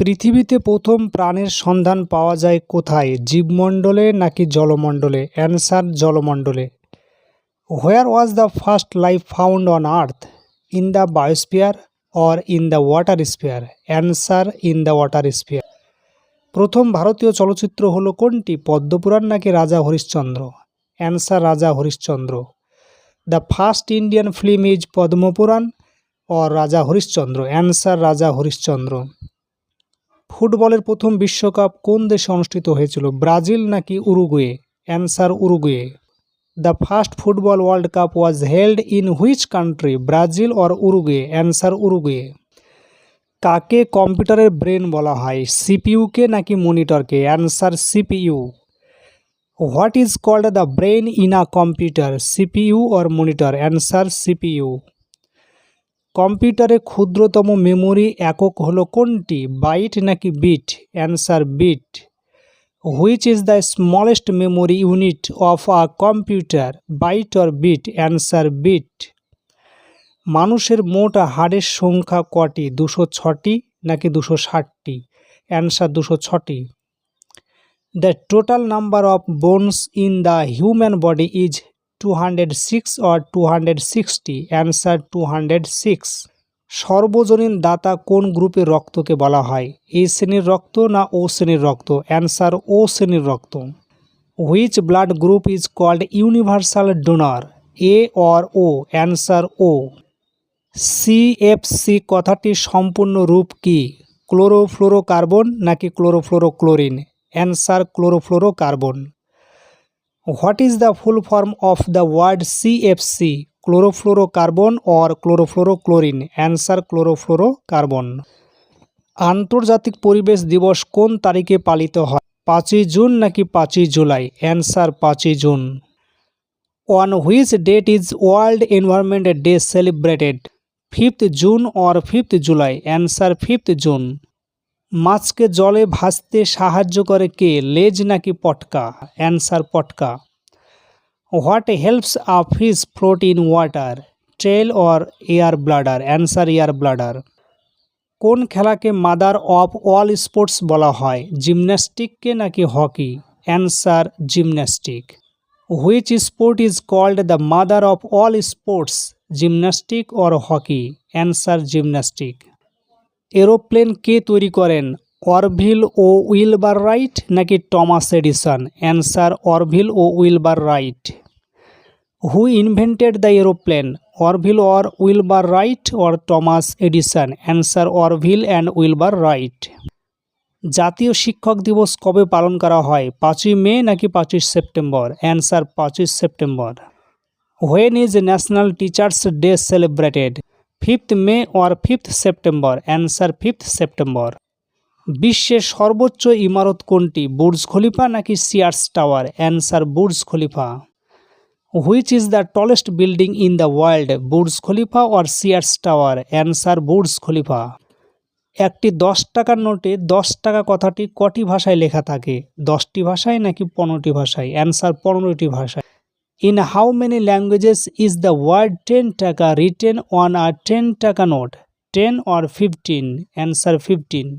পৃথিবীতে প্রথম প্রাণের সন্ধান পাওয়া যায় কোথায়? জীবমণ্ডলে নাকি জলমণ্ডলে? Answer, জলমণ্ডলে। Where was the first life found on earth? In the biosphere or in the water sphere answer, in the water sphere প্রথম ভারতীয় চলচ্চিত্র হলো কোনটি? পদ্মপুরাণ নাকি Raja Harishchandra? Answer, Raja Harishchandra. The first Indian film is Padmapuran or Raja Harishchandra. Answer, রাজা হরিশ্চন্দ্র। ফুটবলের প্রথম বিশ্বকাপ কোন দেশে অনুষ্ঠিত হয়েছিল? ব্রাজিল নাকি Uruguay? Answer, Uruguay. The first football world cup was held in which country? Brazil or Uruguay? Answer, Uruguay. কাকে কম্পিউটারের ব্রেন বলা হয়? সিপিইউকে নাকি মনিটরকে? Answer, CPU. What is called the brain in a computer? CPU or monitor? Answer, CPU. কম্পিউটারে ক্ষুদ্রতম memory একক হলো কোনটি? বাইট নাকি bit? Answer bit. Which is the smallest memory unit of a computer? Byte or bit? Answer bit. মানুষের মোট হাড়ের সংখ্যা কটি? দুশো ছটি নাকি দুশো ষাটটি? অ্যান্সার দুশো ছটি। The total number of bones in the human body is two hundred six or two hundred sixty answer two hundred six সর্বজনীন দাতা কোন গ্রুপের রক্তকে বলা হয়? এ শ্রেণির রক্ত না ও শ্রেণির রক্ত? অ্যান্সার ও শ্রেণির রক্ত। Which blood group is called universal donor A or O answer O CFC কথাটির সম্পূর্ণ রূপ কি? ক্লোরোফ্লোরোকার্বন নাকি chlorofluorochlorine answer chlorofluorocarbon what is the full form of the word CFC chlorofluorocarbon or chlorofluorochlorine? Answer, chlorofluorocarbon. আন্তর্জাতিক পরিবেশ দিবস কোন তারিখে পালিত হয়? পাঁচই জুন নাকি পাঁচই জুলাই? অ্যান্সার, পাঁচই June. On which date is world environment day celebrated fifth June or fifth July? Answer, fifth June. মাছকে জলে ভাসতে সাহায্য করে কে? লেজ নাকি পটকা? অ্যান্সার, পটকা। What helps a fish float in water? Trail or air bladder? Answer, air bladder. কোন খেলাকে মাদার অফ অল স্পোর্টস বলা হয়? জিমন্যাস্টিককে নাকি hockey? Answer, gymnastic. Which sport is called the mother of all sports? Gymnastic or hockey? Answer, gymnastic. Aeroplane কে তৈরি করেন? Orville ও Wilbur Wright নাকি Thomas Edison? Answer, Orville O Wilbur Wright. Who invented the aeroplane? Orville or Wilbur Wright or Thomas Edison? Answer, Orville and Wilbur Wright. জাতীয় শিক্ষক দিবস কবে পালন করা হয়? পাঁচই মে নাকি পাঁচই সেপ্টেম্বর? অ্যান্সার, পাঁচই September. When is national teachers day celebrated. Fifth May or fifth September. Answer fifth September. বিশ্বের সর্বোচ্চ ইমারত কোনটি? বুর্জ খলিফা নাকি Sears Tower answer Burj Khalifa. Which is the tallest building in the world Burj Khalifa or Sears Tower answer Burj Khalifa. একটি দশ টাকার নোটে দশ টাকা কথাটি কটি ভাষায় লেখা থাকে? দশটি ভাষায় নাকি পনেরোটি ভাষায়? অ্যান্সার পনেরোটি ভাষায়। in how many languages is the word 10 taka written on a 10 taka note? 10 or 15 answer 15